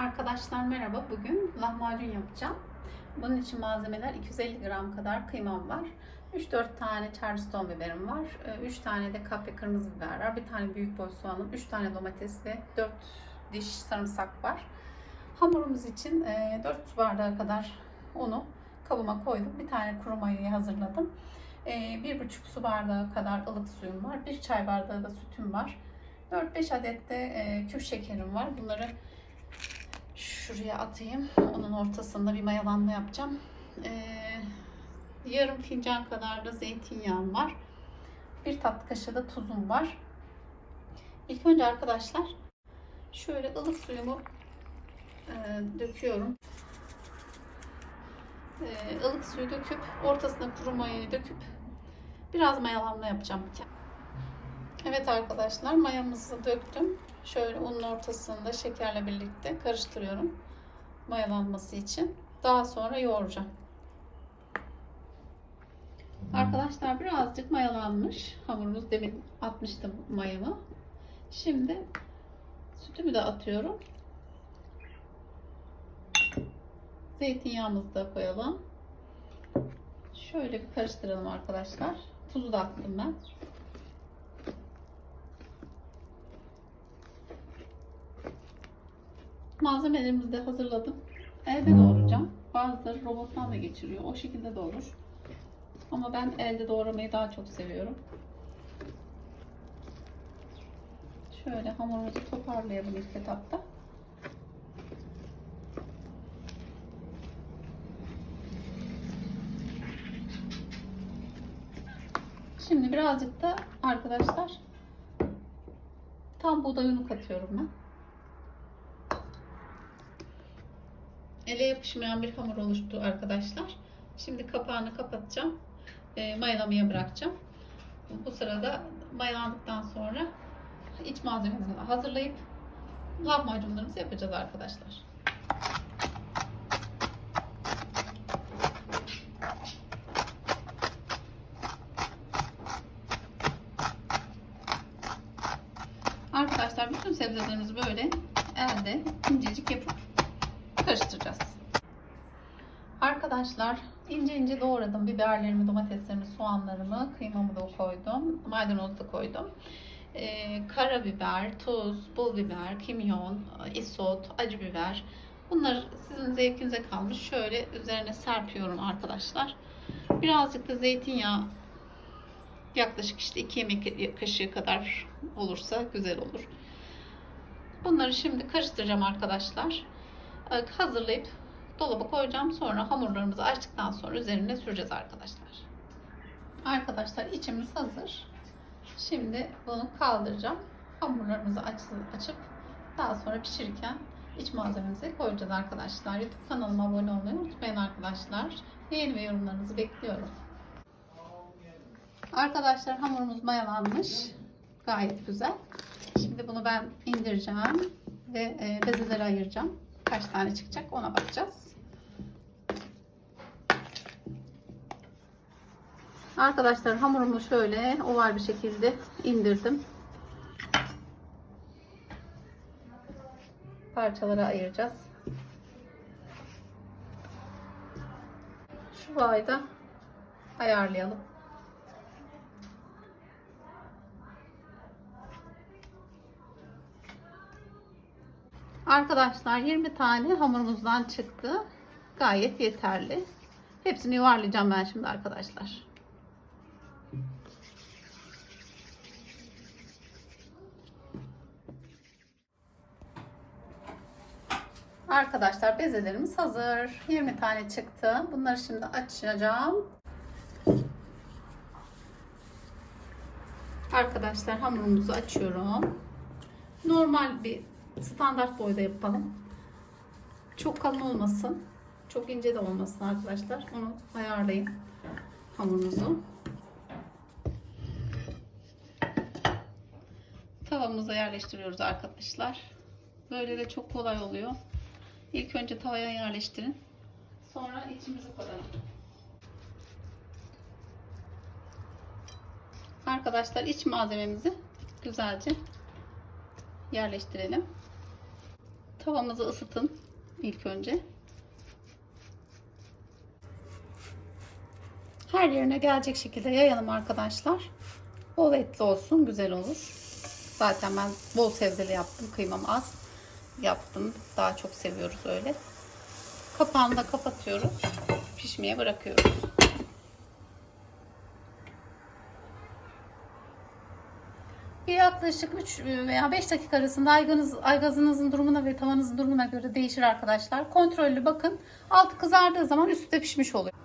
Arkadaşlar merhaba. Bugün lahmacun yapacağım. Bunun için malzemeler 250 gram kadar kıymam var. 3-4 tane charleston biberim var. 3 tane de kapya kırmızı biber var. Bir tane büyük boy soğanım, 3 tane domates ve 4 diş sarımsak var. Hamurumuz için 4 su bardağı kadar unu kabıma koydum. Bir tane kuru mayayı hazırladım. 1,5 su bardağı kadar ılık suyum var. 1 çay bardağı da sütüm var. 4-5 adet de e, küp şekerim var. Bunları şuraya atayım. Onun ortasında bir mayalanma yapacağım. Ee, yarım fincan kadar da zeytinyağım var. Bir tatlı kaşığı da tuzum var. İlk önce arkadaşlar şöyle ılık suyumu e, döküyorum. E, ılık suyu döküp ortasına kuru mayayı döküp biraz mayalanma yapacağım. Evet arkadaşlar mayamızı döktüm. Şöyle unun ortasında şekerle birlikte karıştırıyorum. Mayalanması için. Daha sonra yoğuracağım. Arkadaşlar birazcık mayalanmış. Hamurumuz demin atmıştım mayamı. Şimdi sütümü de atıyorum. Zeytinyağımızı da koyalım. Şöyle bir karıştıralım arkadaşlar. Tuzu da attım ben. Malzemelerimizi de hazırladım. Elde doğrayacağım. Bazıları robottan da geçiriyor. O şekilde de olur. Ama ben elde doğramayı daha çok seviyorum. Şöyle hamurumuzu toparlayalım ilk etapta. Şimdi birazcık da arkadaşlar tam buğday unu katıyorum ben. Ele yapışmayan bir hamur oluştu arkadaşlar. Şimdi kapağını kapatacağım. E, mayalamaya bırakacağım. Bu sırada mayalandıktan sonra iç malzememizi hazırlayıp lahmacunlarımızı yapacağız arkadaşlar. Arkadaşlar bütün sebzelerimizi böyle elde incecik yapıp karıştıracağız. Arkadaşlar ince ince doğradım biberlerimi, domateslerimi, soğanlarımı, kıymamı da koydum, maydanoz da koydum. Ee, karabiber, tuz, pul biber, kimyon, isot, acı biber. Bunlar sizin zevkinize kalmış. Şöyle üzerine serpiyorum arkadaşlar. Birazcık da zeytinyağı yaklaşık işte 2 yemek kaşığı kadar olursa güzel olur. Bunları şimdi karıştıracağım arkadaşlar hazırlayıp dolaba koyacağım. Sonra hamurlarımızı açtıktan sonra üzerine süreceğiz arkadaşlar. Arkadaşlar içimiz hazır. Şimdi bunu kaldıracağım. Hamurlarımızı aç, açıp daha sonra pişirirken iç malzememizi koyacağız arkadaşlar. YouTube kanalıma abone olmayı unutmayın arkadaşlar. Beğeni ve yorumlarınızı bekliyorum. Arkadaşlar hamurumuz mayalanmış. Gayet güzel. Şimdi bunu ben indireceğim ve bezelere ayıracağım kaç tane çıkacak ona bakacağız. Arkadaşlar hamurumu şöyle oval bir şekilde indirdim. Parçalara ayıracağız. Şu boyda ayarlayalım. Arkadaşlar 20 tane hamurumuzdan çıktı. Gayet yeterli. Hepsini yuvarlayacağım ben şimdi arkadaşlar. Arkadaşlar bezelerimiz hazır. 20 tane çıktı. Bunları şimdi açacağım. Arkadaşlar hamurumuzu açıyorum. Normal bir standart boyda yapalım. Çok kalın olmasın. Çok ince de olmasın arkadaşlar. Onu ayarlayın hamurunuzu. Tavamıza yerleştiriyoruz arkadaşlar. Böyle de çok kolay oluyor. İlk önce tavaya yerleştirin. Sonra içimizi koyalım. Arkadaşlar iç malzememizi güzelce yerleştirelim Tavamızı ısıtın ilk önce. Her yerine gelecek şekilde yayalım arkadaşlar. Bol etli olsun, güzel olur. Zaten ben bol sebzeli yaptım. Kıymam az yaptım. Daha çok seviyoruz öyle. Kapağını da kapatıyoruz. Pişmeye bırakıyoruz. Yaklaşık 3 veya 5 dakika arasında aygazınız, aygazınızın durumuna ve tavanızın durumuna göre değişir arkadaşlar. Kontrollü bakın. Altı kızardığı zaman üstü de pişmiş oluyor.